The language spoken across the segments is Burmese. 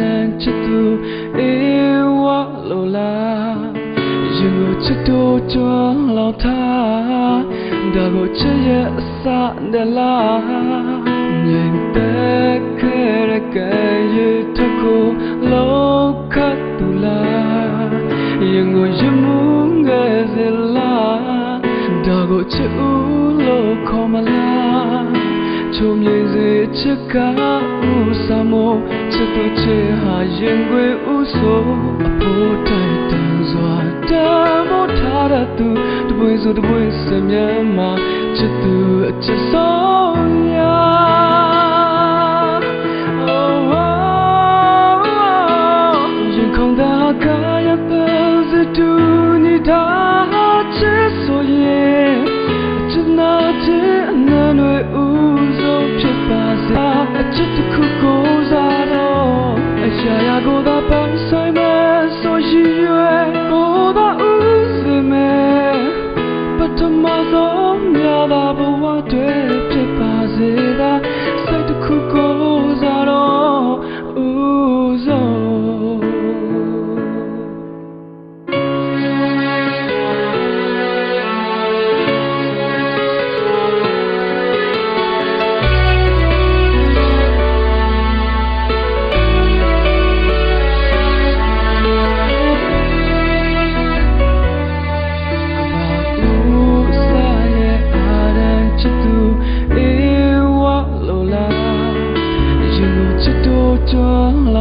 ရန်ချစ်သူအေဝါလိုလာရင်ကိုချစ်တို့ကျွမ်းလောက်ထားဒါကိုချစ်ရဲ့အစနဲ့လားမြင်တဲ့ခဲရကရတခုလောက်ခတ်တူလားရင်ကိုရမှုငယ်စလားဒါကိုချစ်ဦးလို့ခေါ်မလား ချုံမြေစေချစ်ကဥစားမချစ်သူချစ်ဟာရင်ခွေဥဆိုအဖို့တိုင်တန်စွာတမို့ထားတဲ့သူတပွေဆိုတပွေစ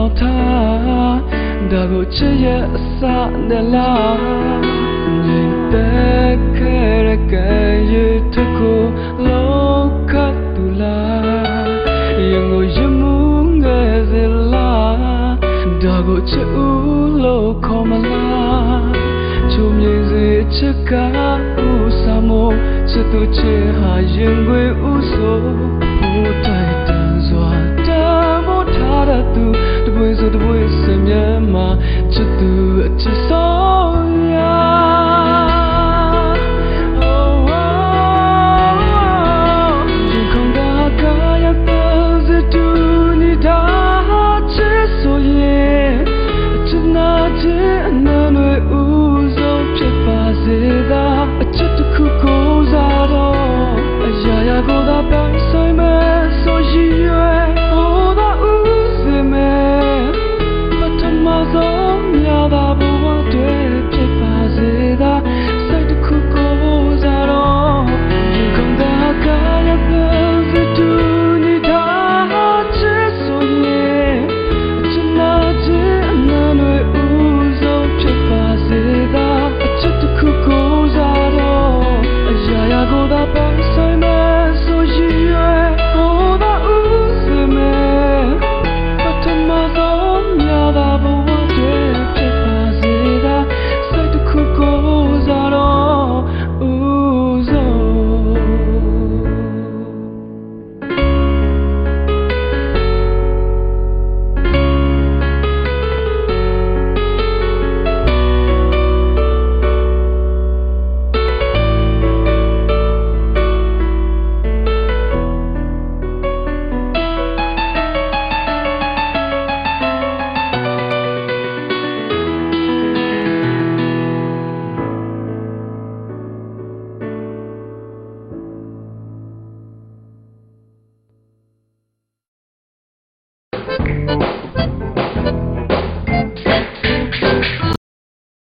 မ်းလောက်ထားဒါကိုချစ်ရဲ့အစနဲ့လားမြင်တဲ့ခဲရကရတခုလောက်ခတ်တူလားရင်ကိုရမှုငယ်စလားဒါကိုချစ်ဦးလို့ခေါ်မလားချုံမြေစေချစ်ကဥစားမ